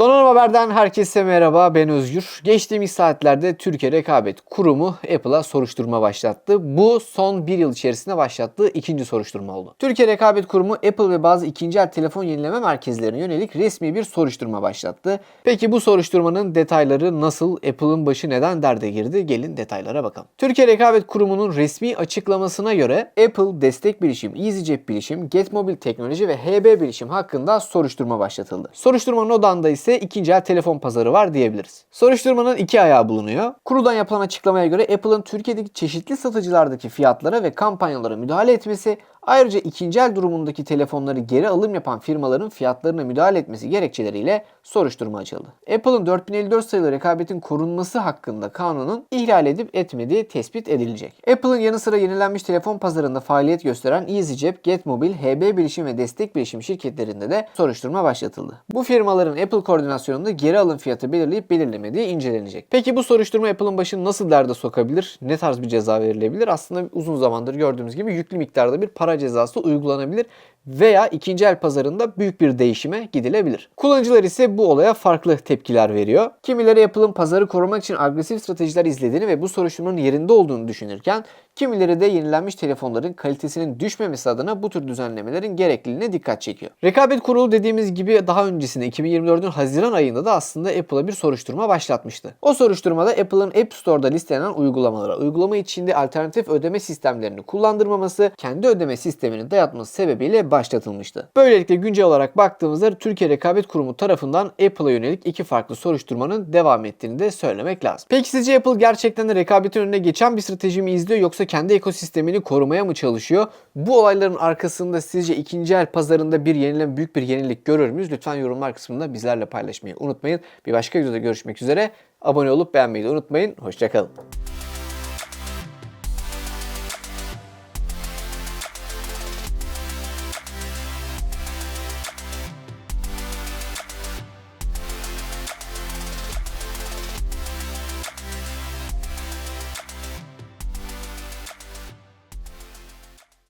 todo Haber'den herkese merhaba ben Özgür. Geçtiğimiz saatlerde Türkiye Rekabet Kurumu Apple'a soruşturma başlattı. Bu son bir yıl içerisinde başlattığı ikinci soruşturma oldu. Türkiye Rekabet Kurumu Apple ve bazı ikinci el telefon yenileme merkezlerine yönelik resmi bir soruşturma başlattı. Peki bu soruşturmanın detayları nasıl, Apple'ın başı neden derde girdi? Gelin detaylara bakalım. Türkiye Rekabet Kurumu'nun resmi açıklamasına göre Apple Destek Bilişim, EasyCep Bilişim, GetMobil Teknoloji ve HB Bilişim hakkında soruşturma başlatıldı. Soruşturmanın odağında ise ikinci el telefon pazarı var diyebiliriz. Soruşturmanın iki ayağı bulunuyor. Kurudan yapılan açıklamaya göre Apple'ın Türkiye'deki çeşitli satıcılardaki fiyatlara ve kampanyalara müdahale etmesi, ayrıca ikinci el durumundaki telefonları geri alım yapan firmaların fiyatlarına müdahale etmesi gerekçeleriyle soruşturma açıldı. Apple'ın 4054 sayılı rekabetin korunması hakkında kanunun ihlal edip etmediği tespit edilecek. Apple'ın yanı sıra yenilenmiş telefon pazarında faaliyet gösteren EasyCep, GetMobil, HB Bilişim ve Destek Bilişim şirketlerinde de soruşturma başlatıldı. Bu firmaların Apple koordinasyonunda geri alım fiyatı belirleyip belirlemediği incelenecek. Peki bu soruşturma Apple'ın başını nasıl derde sokabilir? Ne tarz bir ceza verilebilir? Aslında uzun zamandır gördüğümüz gibi yüklü miktarda bir para cezası uygulanabilir veya ikinci el pazarında büyük bir değişime gidilebilir. Kullanıcılar ise bu olaya farklı tepkiler veriyor. Kimileri Apple'ın pazarı korumak için agresif stratejiler izlediğini ve bu soruşturmanın yerinde olduğunu düşünürken kimileri de yenilenmiş telefonların kalitesinin düşmemesi adına bu tür düzenlemelerin gerekliliğine dikkat çekiyor. Rekabet Kurulu dediğimiz gibi daha öncesinde 2024'ün Haziran ayında da aslında Apple'a bir soruşturma başlatmıştı. O soruşturmada Apple'ın App Store'da listelenen uygulamalara, uygulama içinde alternatif ödeme sistemlerini kullandırmaması, kendi ödeme sistemini dayatması sebebiyle başlatılmıştı. Böylelikle güncel olarak baktığımızda Türkiye Rekabet Kurumu tarafından Apple'a yönelik iki farklı soruşturmanın devam ettiğini de söylemek lazım. Peki sizce Apple gerçekten de rekabetin önüne geçen bir strateji mi izliyor yoksa kendi ekosistemini korumaya mı çalışıyor? Bu olayların arkasında sizce ikinci el pazarında bir yenileme, büyük bir yenilik görür müyüz? Lütfen yorumlar kısmında bizlerle paylaşmayı unutmayın. Bir başka videoda görüşmek üzere. Abone olup beğenmeyi de unutmayın. Hoşçakalın.